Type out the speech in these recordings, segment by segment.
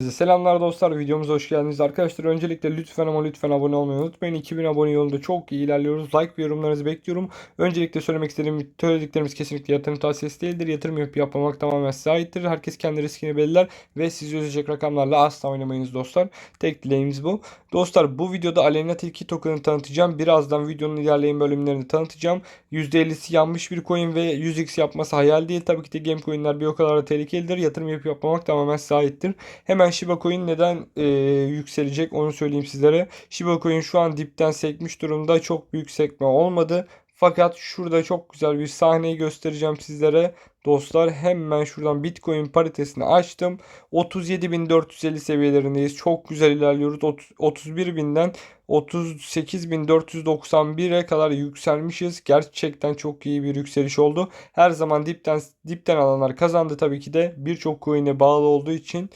Selamlar dostlar videomuza hoş geldiniz. Arkadaşlar öncelikle lütfen ama lütfen abone olmayı unutmayın. 2000 abone yolunda çok iyi ilerliyoruz. Like ve yorumlarınızı bekliyorum. Öncelikle söylemek istediğim söylediklerimiz kesinlikle yatırım tavsiyesi değildir. Yatırım yapıp yapmamak tamamen size aittir. Herkes kendi riskini belirler ve sizi üzecek rakamlarla asla oynamayınız dostlar. Tek dileğimiz bu. Dostlar bu videoda Alena Tilki token'ı tanıtacağım. Birazdan videonun ilerleyen bölümlerini tanıtacağım. %50'si yanmış bir coin ve 100x yapması hayal değil. Tabii ki de game coinler bir o kadar da tehlikelidir. Yatırım yapıp yapmamak tamamen size aittir. Hemen Shiba Coin neden e, yükselecek onu söyleyeyim sizlere. Shiba Coin şu an dipten sekmiş durumda. Çok büyük sekme olmadı. Fakat şurada çok güzel bir sahneyi göstereceğim sizlere. Dostlar hemen şuradan Bitcoin paritesini açtım. 37.450 seviyelerindeyiz. Çok güzel ilerliyoruz. 31.000'den 38.491'e kadar yükselmişiz. Gerçekten çok iyi bir yükseliş oldu. Her zaman dipten dipten alanlar kazandı tabii ki de. Birçok coin'e bağlı olduğu için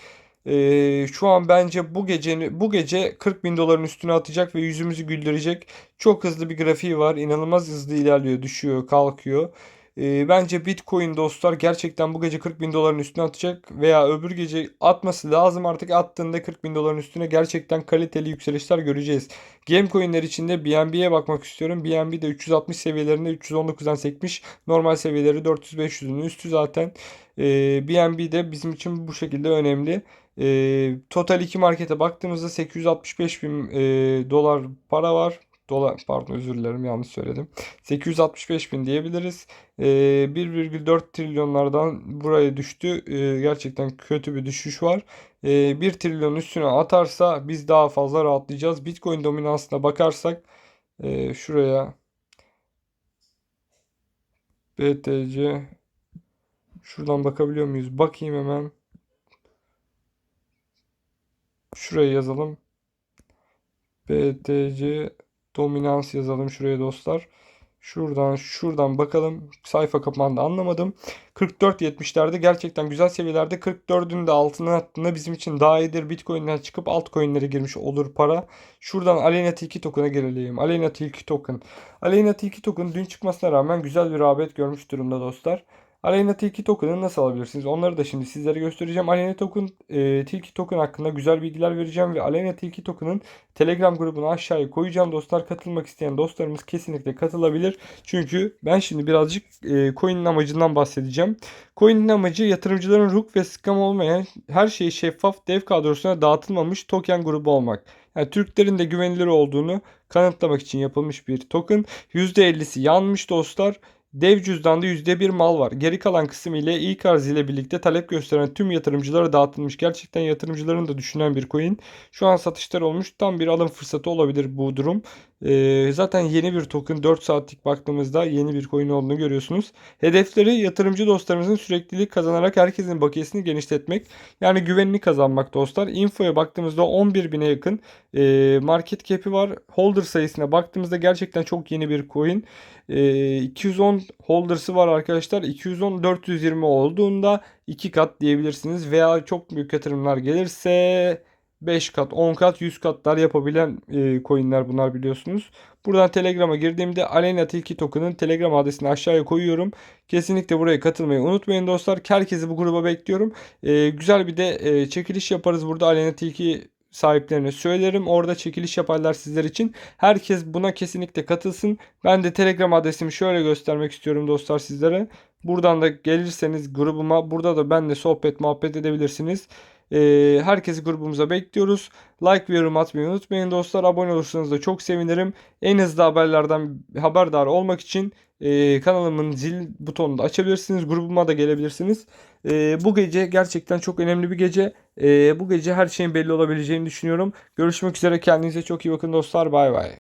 ee, şu an bence bu gece bu gece 40 bin doların üstüne atacak ve yüzümüzü güldürecek. Çok hızlı bir grafiği var. İnanılmaz hızlı ilerliyor, düşüyor, kalkıyor. Ee, bence Bitcoin dostlar gerçekten bu gece 40 bin doların üstüne atacak veya öbür gece atması lazım artık attığında 40 bin doların üstüne gerçekten kaliteli yükselişler göreceğiz. Game coinler içinde BNB'ye bakmak istiyorum. BNB de 360 seviyelerinde 319'dan sekmiş. Normal seviyeleri 400-500'ün üstü zaten. Ee, BNB de bizim için bu şekilde önemli. E, Total 2 markete baktığımızda 865 bin e, dolar para var. Dolar pardon özür dilerim yanlış söyledim. 865 bin diyebiliriz. E, 1,4 trilyonlardan buraya düştü. E, gerçekten kötü bir düşüş var. E, 1 trilyon üstüne atarsa biz daha fazla rahatlayacağız. Bitcoin dominansına bakarsak e, şuraya BTC şuradan bakabiliyor muyuz? Bakayım hemen. Şuraya yazalım. BTC dominans yazalım şuraya dostlar. Şuradan şuradan bakalım. Sayfa kapandı anlamadım. 44.70'lerde gerçekten güzel seviyelerde. 44'ün de altına attığında bizim için daha iyidir. Bitcoin'den çıkıp altcoin'lere girmiş olur para. Şuradan Alena Tilki token'a gelelim. Alena Tilki token. Alena Tilki token dün çıkmasına rağmen güzel bir rağbet görmüş durumda dostlar. Alena Tilki Token'ı nasıl alabilirsiniz? Onları da şimdi sizlere göstereceğim. Alena Token, e, Tilki Token hakkında güzel bilgiler vereceğim ve Alena Tilki Token'ın Telegram grubunu aşağıya koyacağım dostlar. Katılmak isteyen dostlarımız kesinlikle katılabilir. Çünkü ben şimdi birazcık e, coin'in amacından bahsedeceğim. Coin'in amacı yatırımcıların ruh ve scam olmayan her şeyi şeffaf dev kadrosuna dağıtılmamış token grubu olmak. Yani Türklerin de güvenilir olduğunu kanıtlamak için yapılmış bir token. %50'si yanmış dostlar. Dev cüzdanda %1 mal var. Geri kalan kısım ile ilk arz ile birlikte talep gösteren tüm yatırımcılara dağıtılmış. Gerçekten yatırımcıların da düşünen bir coin. Şu an satışlar olmuş. Tam bir alım fırsatı olabilir bu durum. Ee, zaten yeni bir token 4 saatlik baktığımızda yeni bir coin olduğunu görüyorsunuz. Hedefleri yatırımcı dostlarımızın süreklilik kazanarak herkesin bakiyesini genişletmek. Yani güvenini kazanmak dostlar. Info'ya baktığımızda 11 bine yakın e, market cap'i var. Holder sayısına baktığımızda gerçekten çok yeni bir coin. E, 210 holder'sı var arkadaşlar. 210 420 olduğunda 2 kat diyebilirsiniz. Veya çok büyük yatırımlar gelirse 5 kat, 10 kat, 100 katlar yapabilen e, coinler bunlar biliyorsunuz. Buradan Telegram'a girdiğimde Alena Tilki Token'ın Telegram adresini aşağıya koyuyorum. Kesinlikle buraya katılmayı unutmayın dostlar. Herkesi bu gruba bekliyorum. E, güzel bir de e, çekiliş yaparız burada Alena Tilki sahiplerine söylerim. Orada çekiliş yaparlar sizler için. Herkes buna kesinlikle katılsın. Ben de Telegram adresimi şöyle göstermek istiyorum dostlar sizlere. Buradan da gelirseniz grubuma burada da benle sohbet muhabbet edebilirsiniz. Ee, herkesi grubumuza bekliyoruz. Like ve yorum atmayı unutmayın dostlar. Abone olursanız da çok sevinirim. En hızlı haberlerden haberdar olmak için e, kanalımın zil butonunu da açabilirsiniz. Grubuma da gelebilirsiniz. E, bu gece gerçekten çok önemli bir gece. E, bu gece her şeyin belli olabileceğini düşünüyorum. Görüşmek üzere. Kendinize çok iyi bakın dostlar. Bay bay.